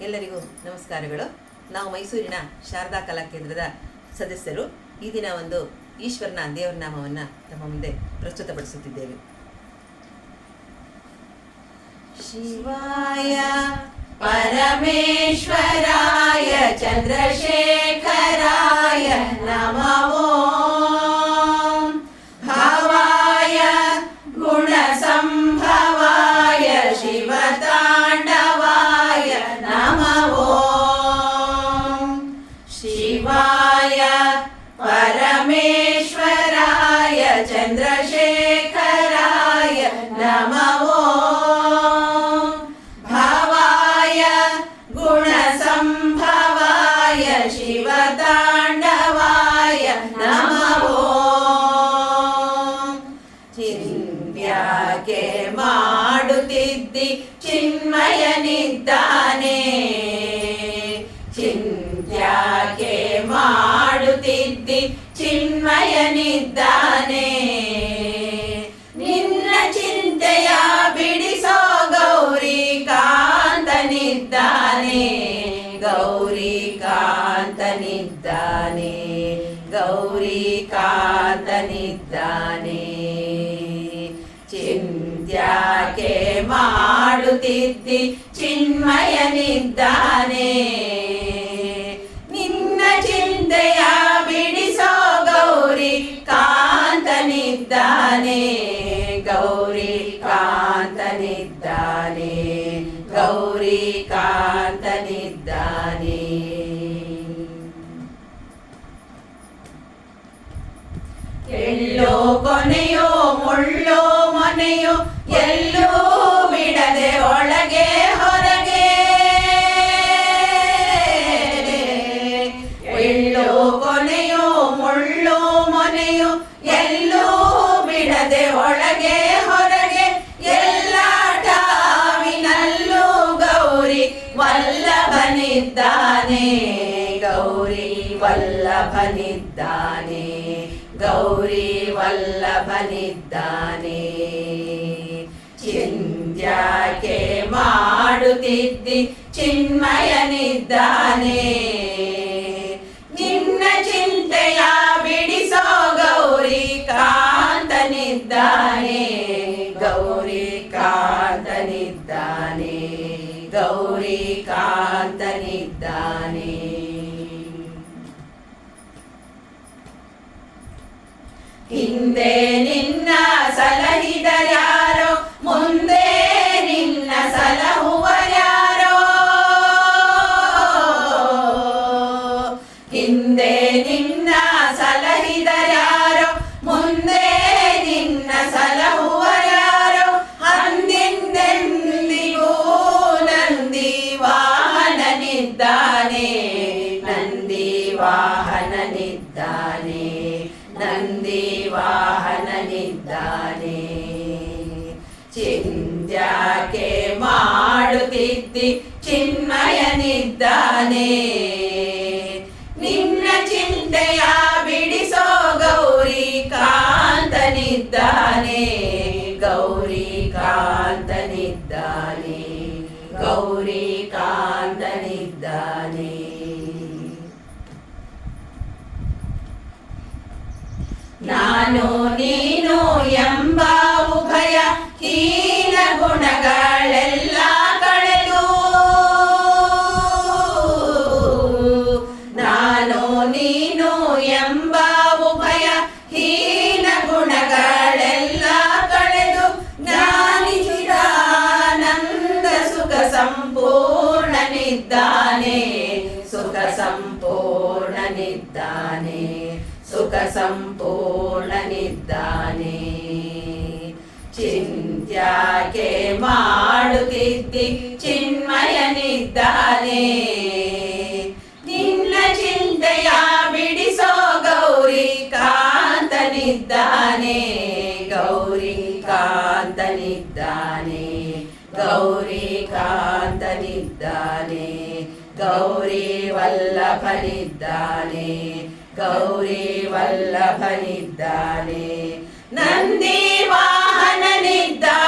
ಎಲ್ಲರಿಗೂ ನಮಸ್ಕಾರಗಳು. ನಾವು ಮೈಸೂರಿನ ಶಾರದಾ ಕಲಾ ಕೇಂದ್ರದ ಸದಸ್ಯರು. ಈ ದಿನ ಒಂದು ಈಶ್ವರನ ದೇವರ ನಾಮವನ್ನು ತಮ್ಮ ಮುಂದೆ ಪ್ರಸ್ತುತಪಡಿಸುತ್ತಿದ್ದೇವೆ. ಶಿವಾಯ ಪರಮೇಶ್ವರಾಯ ಚಂದ್ರಶೇಖರಾಯ ಚಿನ್ಮಯನಿದ್ದಾನೆ ಚಿಂತ್ಯಾಕೆ ಮಾಡುತ್ತಿದ್ದಿ? ಚಿನ್ಮಯನಿದ್ದಾನೆ. ನಿನ್ನ ಚಿಂತೆಯ ಬಿಡಿಸೋ ಗೌರಿ ಕಾಂತನಿದ್ದಾನೆ ಗೌರಿ ಕಾಂತನಿದ್ದಾನೆ ಗೌರಿ ಕಾಂತನಿದ್ದಾನೆ ಚಿಂತ್ಯಾಕೆ ಮಾಡುತ್ತಿದ್ದಿ? ಚಿನ್ಮಯನಿದ್ದಾನೆ ನಿನ್ನ ಚಿಂತೆಯ ಬಿಡಿಸೋ ಗೌರಿ ಕಾಂತನಿದ್ದಾನೆ ಗೌರಿ ಕಾಂತನಿದ್ದಾನೆ ಗೌರಿ ಕಾಂತನಿದ್ದಾನೆ ಎಲ್ಲೋ ಕೊನೆಯೋ ಮುಳ್ಳೋ ಮನೆಯೋ ಎಲ್ಲೂ ಬಿಡದೆ ಒಳಗೆ, ಹೊರಗೆ. ಎಳ್ಳೋ ಕೊನೆಯೋ, ಮುಳ್ಳೋ ಮೊನೆಯೋ, ಎಲ್ಲೂ ಬಿಡದೆ ಒಳಗೆ, ಹೊರಗೆ. ಎಲ್ಲ ಟಾವಿನಲ್ಲೂ ಗೌರಿ ವಲ್ಲಭನಿದ್ದಾನೆ. ಗೌರಿ ವಲ್ಲಭನಿದ್ದಾನೆ. ಗೌರಿ ವಲ್ಲಭನಿದ್ದಾನೆ. ಚಿಂತ್ಯಾಕೆ ಮಾಡುತ್ತಿದ್ದಿ ಚಿನ್ಮಯನಿದ್ದಾನೆ ನಿನ್ನ ಚಿಂತೆಯ ಬಿಡಿಸೋ ಗೌರಿ ಕಾಂತನಿದ್ದಾನೆ ಗೌರಿ ಕಾಂತನಿದ್ದಾನೆ ಗೌರಿ ಕಾಂತನಿದ್ದಾನೆ ಹಿಂದೆ ವಾಹನನಿದ್ದಾನೆ ನಂದಿ ವಾಹನನಿದ್ದಾನೆ. ಚಿಂತ್ಯಾಕೆ ಮಾಡುತ್ತಿದ್ದಿ ಚಿನ್ಮಯನಿದ್ದಾನೆ. ನಿನ್ನ ಚಿಂತೆಯ ಬಿಡಿಸೋ ಗೌರಿ ಕಾಂತನಿದ್ದಾನೆ. ನಾನು ನೀನು ಎಂಬ ಉಭಯ ಹೀನ ಗುಣಗಳೆಲ್ಲ ಕಳೆದು. ನಾನು ನೀನು ಎಂಬ ಉಭಯ ಹೀನ ಗುಣಗಳೆಲ್ಲ ಕಳೆದು. ಜ್ಞಾನಿಸಿದಾನಂದ ಸುಖ ಸಂಪೂರ್ಣನಿದ್ದಾನೆ ಸುಖ ಸಂಪೂರ್ಣನಿದ್ದಾನೆ ಸುಖ ಸಂಪೂರ್ಣನಿದ್ದಾನೆ ಚಿಂತ್ಯಾಕೆ ಮಾಡುತ್ತಿದ್ದಿ ಚಿನ್ಮಯನಿದ್ದಾನೆ. ನಿನ್ನ ಚಿಂತೆಯ ಬಿಡಿಸೋ ಗೌರಿ ಕಾಂತನಿದ್ದಾನೆ. ಗೌರಿ ಕಾಂತನಿದ್ದಾನೆ. ಗೌರಿ ಕಾಂತನಿದ್ದಾನೆ. ಗೌರಿ ವಲ್ಲಭನಿದ್ದಾನೆ. ಗೌರಿ ವಲ್ಲಭನಿದ್ದಾನೆ. ನಂದಿ ವಾಹನನಿದ್ದಾನೆ.